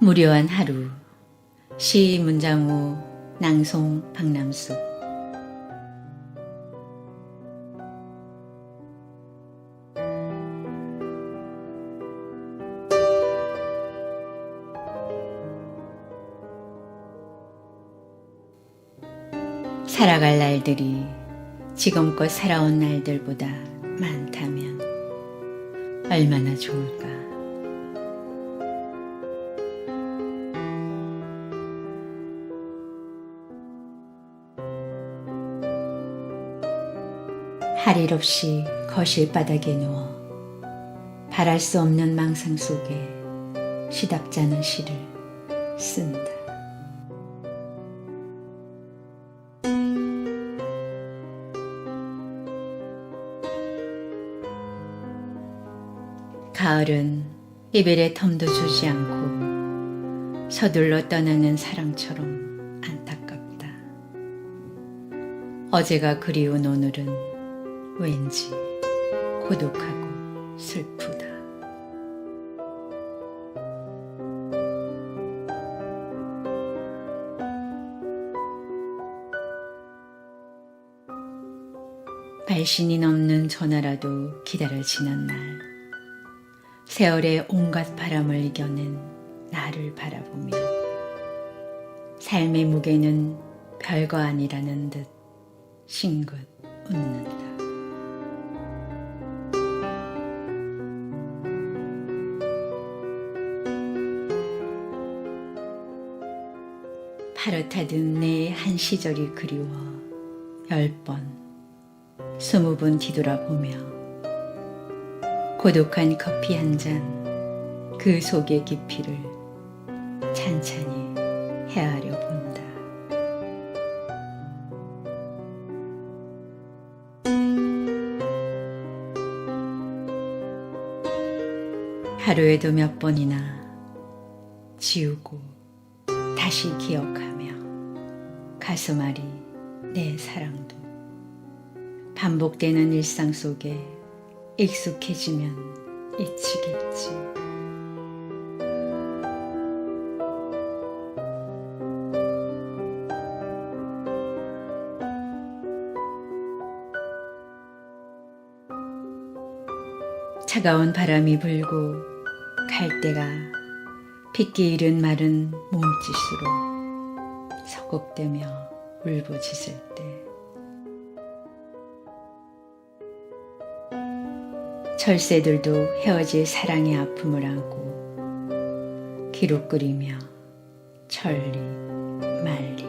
무료한 하루 시 문장우 낭송 박남수 살아갈 날들이 지금껏 살아온 날들보다 많다면 얼마나 좋을까. 할 일 없이 거실 바닥에 누워 바랄 수 없는 망상 속에 시답잖은 시를 쓴다. 가을은 이별의 텀도 주지 않고 서둘러 떠나는 사랑처럼 안타깝다. 어제가 그리운 오늘은 왠지 고독하고 슬프다. 발신이 넘는 전화라도 기다려지는 날. 세월의 온갖 바람을 이겨낸 나를 바라보며 삶의 무게는 별거 아니라는 듯 싱긋 웃는다. 파릇하던 내 한 시절이 그리워 열 번, 스무 번 뒤돌아보며 고독한 커피 한 잔 그 속의 깊이를 찬찬히 헤아려 본다. 하루에도 몇 번이나 지우고 다시 기억하며 가슴 아리 내 사랑도 반복되는 일상 속에 익숙해지면 잊히겠지. 차가운 바람이 불고 갈대가 핏기 잃은 마른 몸짓으로 서걱대며 울부짖을 때. 철새들도 헤어질 사랑의 아픔을 안고 기록 끓이며 천리 말리